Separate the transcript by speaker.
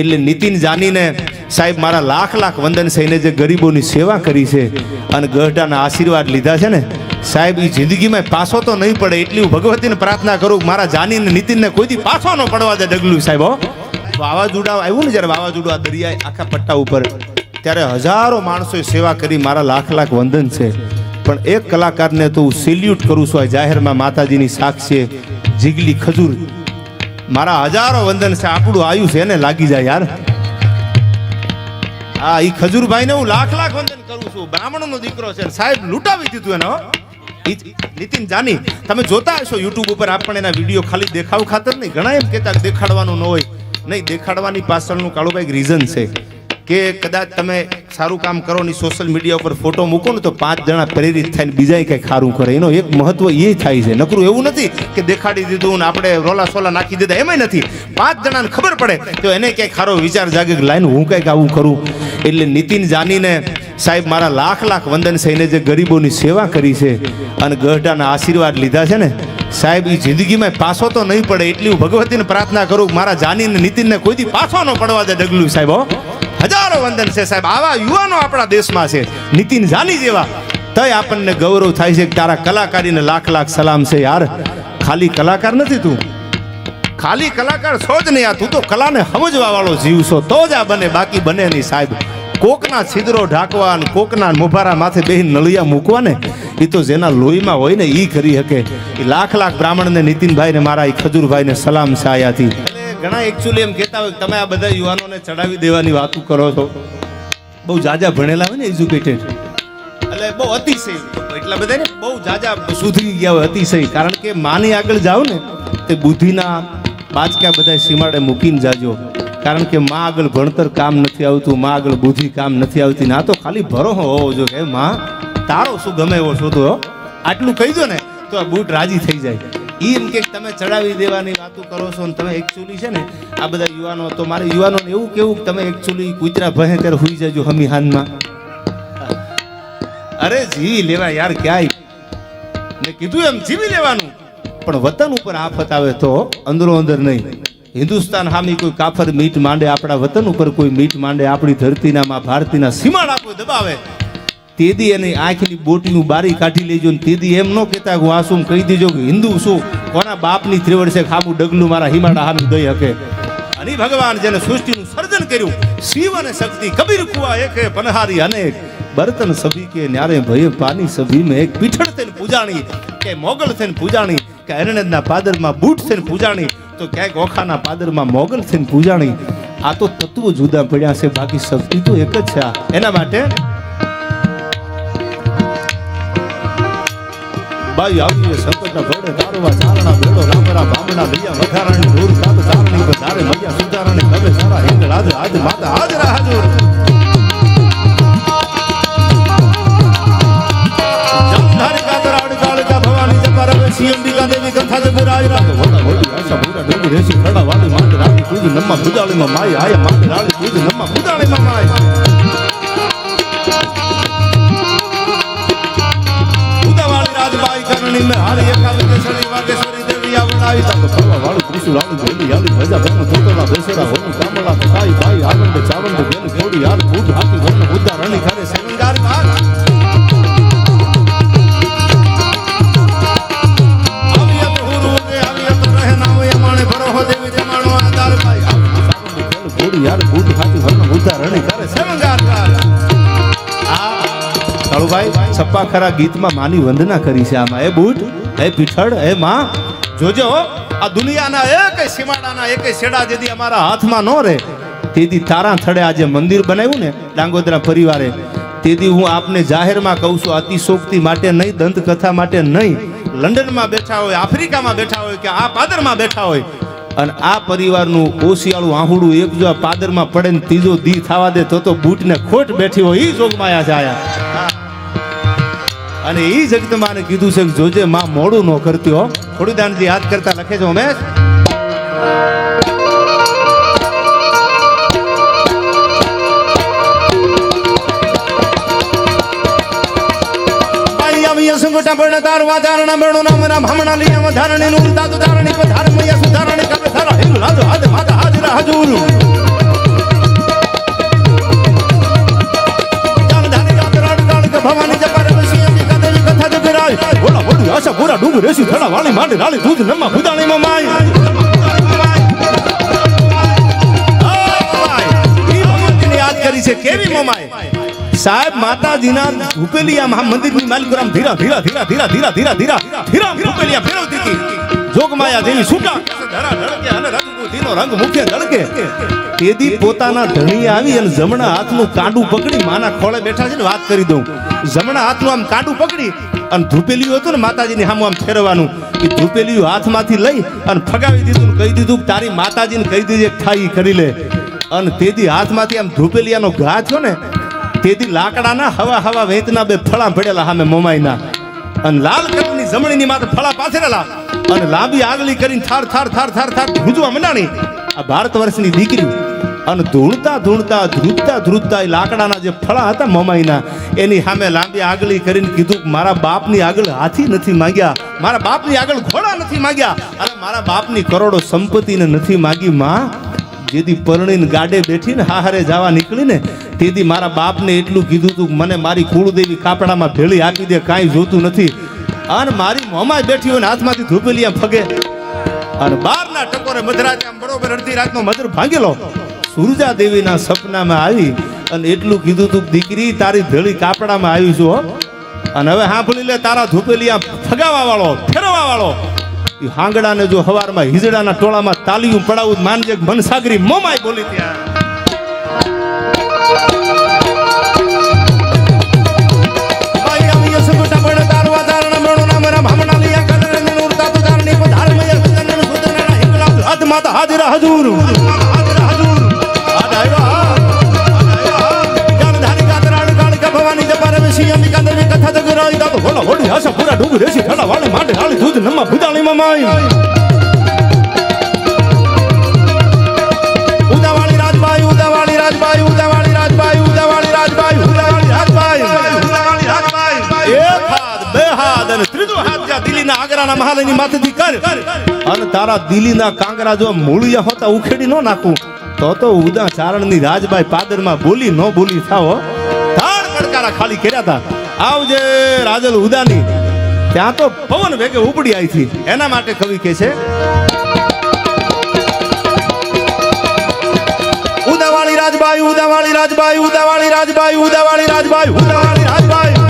Speaker 1: એટલે નીતિન જાનીને સાહેબ મારા લાખ લાખ વંદન એને જે ગરીબોની સેવા કરી છે અને ગઢડાના આશીર્વાદ લીધા છે ને, સાહેબ એ જિંદગીમાં પાછો તો નહીં પડે એટલી હું ભગવતીને પ્રાર્થના કરું મારા જાનીને નીતિનને કોઈથી પાછો ન પડવા દે ડગલું, સાહેબ, હો. વાવાઝોડા આવ્યું ને જ્યારે વાવાઝોડું આ દરિયા આખા પટ્ટા ઉપર, ત્યારે હજારો માણસોએ સેવા કરી મારા લાખ લાખ વંદન છે. પણ એક કલાકારને તો હું સેલ્યુટ કરું છું આ જાહેરમાં માતાજીની સાક્ષીએ જીગલી ખજૂર. મારા હજારો વંદન છે, આપણું આયુ છે એને લાગી જાય યાર. હા ઈ ખજૂરભાઈને હું લાખ લાખ વંદન કરું છું. બ્રાહ્મણનો દીકરો છે સાહેબ, લૂંટાવી દીધું એનો. નીતિન જાની, તમે જોતા હશો યુટ્યુબ ઉપર આપણે એના વીડિયો ખાલી દેખાવ ખાતર નહીં. ઘણા એમ કહેતા દેખાડવાનું ન હોય. નહીં, દેખાડવાની પાછળનું કાળુભાઈ રીઝન છે કે કદાચ તમે સારું કામ કરો ને સોશિયલ મીડિયા ઉપર ફોટો મૂકો ને તો પાંચ જણા પ્રેરિત થઈને બીજા કંઈક સારું કરે. એનો એક મહત્વ એ થાય છે. નકરું એવું નથી કે દેખાડી દીધું ને આપણે રોલા સોલા નાખી દીધા, એમાંય નથી. પાંચ જણાને ખબર પડે, તો એને ક્યાંક સારો વિચાર જાગે કે લાઈન હું કંઈક આવું કરું. એટલે નીતિન જાનીને સાહેબ મારા લાખ લાખ વંદન એને જે ગરીબોની સેવા કરી છે અને ગઢડાના આશીર્વાદ લીધા છે ને, સાહેબ એ જિંદગીમાં પાછો તો નહીં પડે. એટલી હું ભગવતીને પ્રાર્થના કરું મારા જાનીને નીતિનને કોઈથી પાછો ન પડવા દે ડગલું સાહેબ, હો. હજારો વંદન છે સાહેબ. આવા યુવાનો આપણા દેશમાં છે. નીતિન જાની જેવા. તય આપણને ગૌરવ થાય છે કે તારા કલાકારીને લાખ લાખ સલામ છે યાર. ખાલી કલાકાર નથી તું. ખાલી કલાકાર છો જ નહીં આ તું તો કલાને સમજવા વાળો જીવ છો તો જ આ બને, બાકી બને નહીં સાહેબ. કોકના છિદ્રો ઢાંકવા અને કોકના મોભારા માથે બેહીને નળિયા મૂકવા ને એ તો જેના લોહીમાં હોય ને એ કરી શકે. એ લાખ લાખ બ્રાહ્મણને નીતિનભાઈને મારા એ ખજૂરભાઈને સલામ છે આયાથી. ઘણા એકચ્યુઅલી એમ કહેતા હોય તમે આ બધા યુવાનોને ચડાવી દેવાની વાતો કરો છો. બહુ જાજા ભણેલા હોય ને એજ્યુકેટેડ એટલે બહુ અતિશય. એટલા બધા ને બહુ જાજા સુધરી ગયા હોય અતિશય. કારણ કે માની આગળ જાઓ ને, તે બુદ્ધિના બાચકા બધા સીમાડે મૂકીને જાજો. કારણ કે માં આગળ ભણતર કામ નથી આવતું, માં આગળ બુદ્ધિ કામ નથી આવતી. ના તો ખાલી ભરો હોવો જોઈએ. માં, તારો શું ગમે એવો શોધો આટલું કહી દો ને, તો આ બૂટ રાજી થઈ જાય. એમ કે તમે ચડાવી દેવાની વાતો કરો છો ને તમે એકચ્યુઅલી છે ને, આ બધા યુવાનો, તો મારે યુવાનોને એવું કેવું કે તમે એકચ્યુઅલી કૂતરા ભહે હુઈ જજો હમી અરે જીવી લેવા યાર ક્યાંય. મેં કીધું એમ, જીવી લેવાનું. પણ વતન ઉપર આફત આવે તો અંદરો અંદર નહીં. હિન્દુસ્તાન હામી કોઈ કાફર મીટ માંડે, આપણા વતન ઉપર કોઈ મીટ માંડે, આપણી ધરતીના માં ભારતીના સીમાડા કોઈ દબાવે. તેદી એની આંખની બોટીનું બારી કાઢી લેજો ને તેદી એમ ન કહેતા હું આ શું કહી દેજો કે હિન્દુ શું કોના બાપની ત્રેવડ છે ખામું ડગલું મારા હિમાડા હામી દઈ હકે? અને ભગવાન જેને સૃષ્ટિનું સર્જન કર્યું, શિવ અને શક્તિ, કબીર, કુવા એક, પનહારી અનેક, બર્તન સભી કે ન્યારે ભય, પાની સભી મેં એક પીઠળ થઈને પૂજાણી, કે મોગલ થઈને પૂજાણી, કે અરણ્યના પાદરમાં બૂટ થઈને પૂજાણી, તો ક્યાંક ઓખાના પાદરમાં મોગલ થઈને પૂજાણી. આ તો તત્વો જુદા પડ્યા છે, બાકી શક્તિ તો એક જ છે એના માટે બાઈ આવી સંકટના ઘોડે તારવા ચારણા ભેડો લાંબરા બામણા લૈયા વઘારાણી દૂર કાપ ચારણી વધારે મૈયા સુધારાણી કવે સારા હિંદ રાજ આજ માતા હાજરા. હાજર સિયંબિકા દેવી કથા જ પુરાય રાગ વોડા વોડી આશા નમ્મા પૂજાળીમાં માય આયા, માંડ પૂજ નમ્મા પૂજાળીમાં માય આવડાવી તક ફરવા વાળું ત્રિશુલ આળું ભેલી આલી ભજા ભરમ તોતલા બેસેરા હોનું કામળા પતાઈ ભાઈ આવંડ ચાવંડ બેન કોડી યાર ભૂત હાકી વરણ ઉદ્દા રણી ખારે સેવંગાર ભાગ આવિયા તો હુરુ રે આવિયા તો રહે નામ યમાણે ભરોહો દેવી જમાણો આધાર ભાઈ ચાવંડ ખેલ કોડી યાર ભૂત હાકી વરણ ઉદ્દા રણી સેવંગાર ભાગ કાળુભાઈ છપ્પા ખરા ગીતમાં માની વંદના કરી છે આમાં એ બૂટ એ પીઠળ એ માં જોજો આ દુનિયાના એક સીમાડાના એક શેડા જેથી અમારા હાથમાં ન રહે. તેથી તારા થડે આજે મંદિર બનાવ્યું ને ડાંગોદરા પરિવારે. તેથી હું આપને જાહેરમાં કહું છું, અતિશોક્તિ માટે નહીં, દંતકથા માટે નહીં. લંડનમાં બેઠા હોય, આફ્રિકામાં બેઠા હોય કે આ પાદરમાં બેઠા હોય. અને આ પરિવારનું ઓશિયાળું આહુડું એક જો આ પાદરમાં પડે ને ત્રીજો દી થવા દે, તો તો બૂટને ખોટ બેઠી હોય એ જોગમાયા આયા અને એ જગતમાને કીધું છે જોજે માં મોડું ન કરતી હો. ખોડીદાનજી યાદ કરતા લખે છે ઉમેશ. સંગોટા પણ તાર, વધારણી નું તાતુ ધારણી પધાર મૈયા સુધારણી માંડ રાળી દૂધ નમા ભૂદાણી માં માય કરી છે કેવી મમાય સાહેબ માતાજીના ધૂપેલી આમ આ મંદિરની માલિકો આમ ધીરા ધીરા ધીરા ધીરા ધીરા ધીરા ધીરા ધીરા ધૂપેલી ફેરવતી જોગમાયા દેવી છૂટા ધરા રંગબુદ્ધિનો રંગ મુખે દળકે તેદી પોતાના ધણી આવી અને જમણા હાથનું કાંડું પકડી માના ખોળે બેઠા છે ને વાત કરી દઉં. જમણા હાથનું આમ કાંડું પકડી અને ધૂપેલિયું હતું ને માતાજીની સામું આમ ફેરવાનું એ ધૂપેલિયું હાથમાંથી લઈ અને ફગાવી દીધું કહી દીધું તારી માતાજીને કહી દીધી થાય કરી લે. અને તેદી હાથમાંથી આમ ધૂપેલિયાનો ઘા થયો ને તેથી લાકડાના હવા હવા વેતના બે ફળા પડેલા સામે મોમાઈના. અને લાલ કલરની જમણીની માથે ફળા પાથરેલા અને લાંબી આગલી કરીને થાર થાર થાર થાર થાર ભૂજવા મંડાણી. આ ભારત વર્ષની દીકરી અને ધૂણતા ધૂણતા, ધ્રુજતા ધ્રુજતા એ લાકડાના જે ફળા હતા મોમાઈના, એની સામે લાંબી આગલી કરીને કીધું, મારા બાપની આગળ હાથી નથી માંગ્યા. મારા બાપની આગળ ઘોડા નથી માંગ્યા. અને મારા બાપની કરોડો સંપત્તિને નથી માગી, માં. જેથી પરણીને ગાડે બેઠીને હારે જવા નીકળીને, તેથી મારા બાપને એટલું કીધું તું, મને મારી કુળદેવી કાપડામાં ભેળી આપી દે, કાંઈ જોતું નથી. અને મારી મોમાય બેઠી હોય ને હાથમાંથી ધૂપેલી આમ ફગે. અને બારના ટકોરે મધરાતે આમ બરોબર અડધી રાતનો મધર ભાંગેલો. સુરજા દેવીના સપનામાં આવી અને એટલું કીધું તું, દીકરી, તારી ભેળી કાપડામાં આવી છું. અને હવે હાંફળી લે, તારા ધૂપેલી આમ ફગાવા વાળો ફેરવા વાળો એ હાંગડાને જો હવારમાં હિજડાના ટોળામાં તાલીયું પડાવું, માનજે મનસાગરી મોમાય બોલી ત્યાં. માતા હાજરા. હજૂર. ભવાની જપા રવિ સિંહની કાંદર કથા જગ રાઈ દાતો હોલા હોડી હાસા, પૂરા ડુંગર રેસી ઠાલા ત્રીજો હાથ જ્યાં દિલ્હીના આગ્રાના મહાલયની માથેથી કર. અને તારા દિલ્હીના કાંગરા જો મૂળિયા હોતા ઉખેડી ન નાખું, તો તો ઉદા ચારણની રાજબાઈ પાદરમાં બોલી ન બોલી થાવ. તાળ કડકારા ખાલી કર્યા હતા આવજે રાજલ ઉદાની. ત્યાં તો પવન વેગે ઉપડી આવી હતી એના માટે કવિ કે છે ઉદાવાળી રાજબાઈ ઉદાવાળી રાજબાઈ ઉદાવાળી રાજબાઈ ઉદાવાળી રાજબાઈ ઉદાવાળી રાજબાઈ.